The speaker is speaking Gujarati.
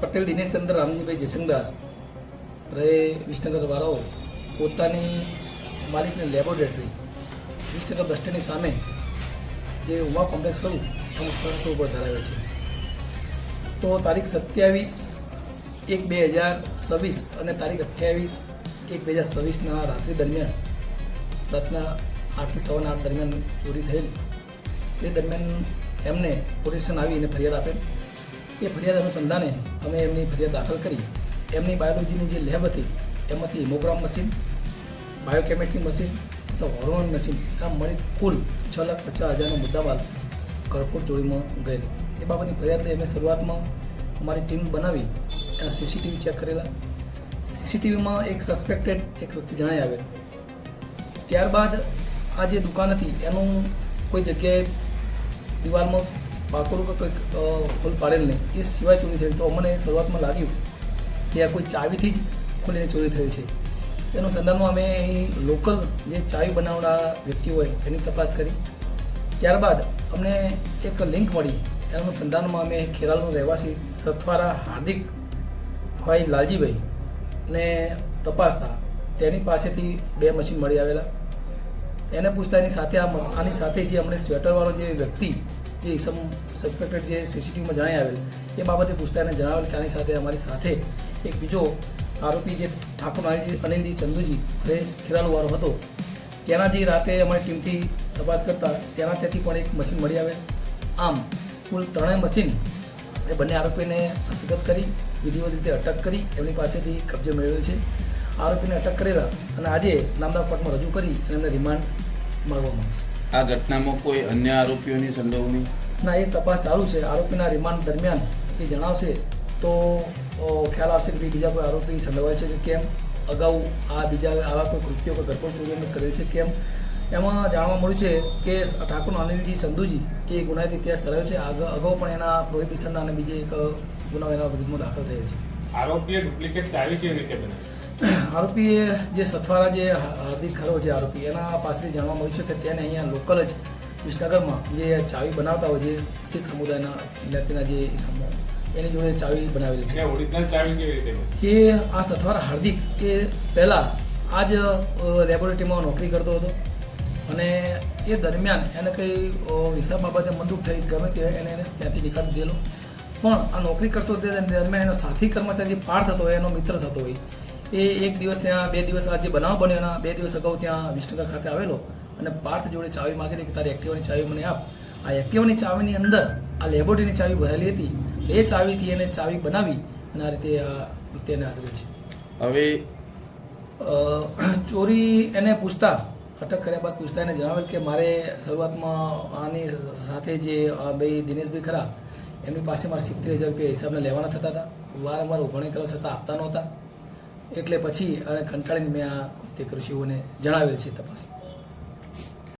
પટેલ દિનેશચંદ્ર રામજીભાઈ જયસિંહદાસ રહે વિસનગર વાળાઓ, પોતાની માલિકની લેબોરેટરી, વિસનગર બસ સ્ટેન્ડની સામે જે ઉમા કોમ્પ્લેક્સ હતું અમુક શરતો ઉપર ધરાવે છે. તો તારીખ સત્યાવીસ એક બે હજાર છવ્વીસ અને તારીખ અઠ્યાવીસ એક બે હજાર છવ્વીસના રાત્રિ દરમિયાન, રાતના આઠથી સવારના આઠ દરમિયાન ચોરી થયેલ. તે દરમિયાન એમને પોલીસ સ્ટેશન આવીને ફરિયાદ આપેલ. એ ફરિયાદ અનુસંધાને અમે એમની ફરિયાદ દાખલ કરી. એમની બાયોલોજીની જે લેબ હતી, એમાંથી હિમોગ્રામ મશીન બાયોકેમેસ્ટ્રી મશીન તો હોર્મોન મશીન આ મળી કુલ છ લાખ પચાસ હજારનો મુદ્દામાલ કરફોડ ચોરીમાં ગયેલો. એ બાબતની ફરિયાદ લઈ અમે શરૂઆતમાં અમારી ટીમ બનાવી, એના સીસીટીવી ચેક કરેલા. સીસીટીવીમાં એક સસ્પેક્ટેડ એક વ્યક્તિ જણાઈ આવેલ. ત્યારબાદ આ જે દુકાન હતી, એનું કોઈ જગ્યાએ દિવાલમાં પાકોડું કે કંઈક ખોલ પાડેલ નહીં એ સિવાય ચોરી થઈ તો અમને શરૂઆતમાં લાગ્યું કે આ કોઈ ચાવીથી જ ખોલીને ચોરી થયેલ છે. એનું સંદર્ભમાં અમે અહીં લોકલ જે ચાવી બનાવનારા વ્યક્તિ હોય, એની તપાસ કરી. ત્યારબાદ અમને એક લિંક મળી. એનું સંધાનમાં અમે ખેરાલનો રહેવાસી સથવારા હાર્દિક ભાઈ લાલજીભાઈ ને તપાસતા તેની પાસેથી બે મશીન મળી આવેલા. એને પૂછતા એની સાથે આ આની સાથે જે અમને સ્વેટરવાળો જે વ્યક્તિ જે ઇસમ સસ્પેક્ટેડ જે સીસીટીવીમાં જણાઈ આવેલ, એ બાબતે પૂછતા જણાવેલ કે આની સાથે અમારી સાથે એક બીજો આરોપી જે ઠાકોર અનિલજી ચંદુજી એ ખેરાલુવાળો હતો. તેના જે રાતે અમારી ટીમથી તપાસ કરતા તેના ત્યાંથી પણ એક મશીન મળી આવે આમ, કુલ ત્રણેય મશીન એ બંને આરોપીને હસ્તગત કરી, વિધિવત રીતે અટક કરી, એમની પાસેથી કબજે મેળવ્યો છે. આરોપીને અટક કરેલા અને આજે નામદાર કોર્ટમાં રજૂ કરી અને એમને રિમાન્ડ માગવામાં આવશે આ ઘટનામાં કોઈ અન્ય આરોપીઓની સંડોવણી? ના એ તપાસ ચાલુ છે. આરોપીના રિમાન્ડ દરમિયાન એ જણાવશે. તો ખ્યાલ આવશે કે બીજા કોઈ આરોપી સંડોવાય છે કે કેમ? અગાઉ આ બીજા આવા કોઈ કૃત્યો કે ગરફોડ ચોરી કરેલ છે કેમ? એમાં જાણવા મળ્યું છે કે ઠાકોર અનિલજી ચંદુજી એ ગુનાહિત ઇતિહાસ ધરાવે છે. અગાઉ પણ એના પ્રોહિબિશનના અને બીજે એક ગુનાઓ એના વિરુદ્ધમાં દાખલ થયેલ છે. આરોપીએ ડુપ્લિકેટ ચાવી કેવી રીતે બનાવી? આરોપીએ જે સથવારા જે હાર્દિક ખરો જે આરોપી એના પાસેથી જાણવા મળ્યું છે કે તેને અહીંયા લોકલ જ વિસનગરમાં જે ચાવી બનાવતા હોય જે શીખ સમુદાયના જ્ઞાતિના જે એની જોડે ચાવી બનાવેલી છે. ઓરિજિનલ ચાવી કેવી રીતે બની? કે આ સથવારા હાર્દિક એ પહેલાં આ જ લેબોરેટરીમાં નોકરી કરતો હતો અને એ દરમિયાન એને કંઈ હિસાબ બાબતે મંદુક થઈ ગમે તે એને એને ત્યાંથી નીકાળી દીધેલો પણ આ નોકરી કરતો તે દરમિયાન એનો સાથી કર્મચારી પાર થતો હોય એનો મિત્ર થતો હોય. એ એક દિવસ ત્યાં બે દિવસ આ જે બનાવ બન્યો એના બે દિવસ અગાઉ ત્યાં વિસનગર ખાતે આવેલો અને પાર્થ જોડે ચાવી માગેલી કે તારી એક્ટિવાની ચાવી મને આપ. આ એક્ટિવાની ચાવીની અંદર આ લેબોરેટરીની ચાવી ભરેલી હતી. એ ચાવીથી એને ચાવી બનાવી અને આ રીતે આ કૃત્યને આચર્યું છે. હવે ચોરી એને પૂછતા અટક કર્યા બાદ પૂછતા એને જણાવેલ કે મારે શરૂઆતમાં આની સાથે જે આ બે દિનેશભાઈ ખરા એમની પાસે મારે સિત્તેર હજાર રૂપિયા હિસાબને લેવાના થતા હતા. વારંવાર ઉઘાણી કરવા છતાં આપતા નહોતા. એટલે પછી અને કંટાળીને મેં આ એવું એને જણાવેલ છે તપાસ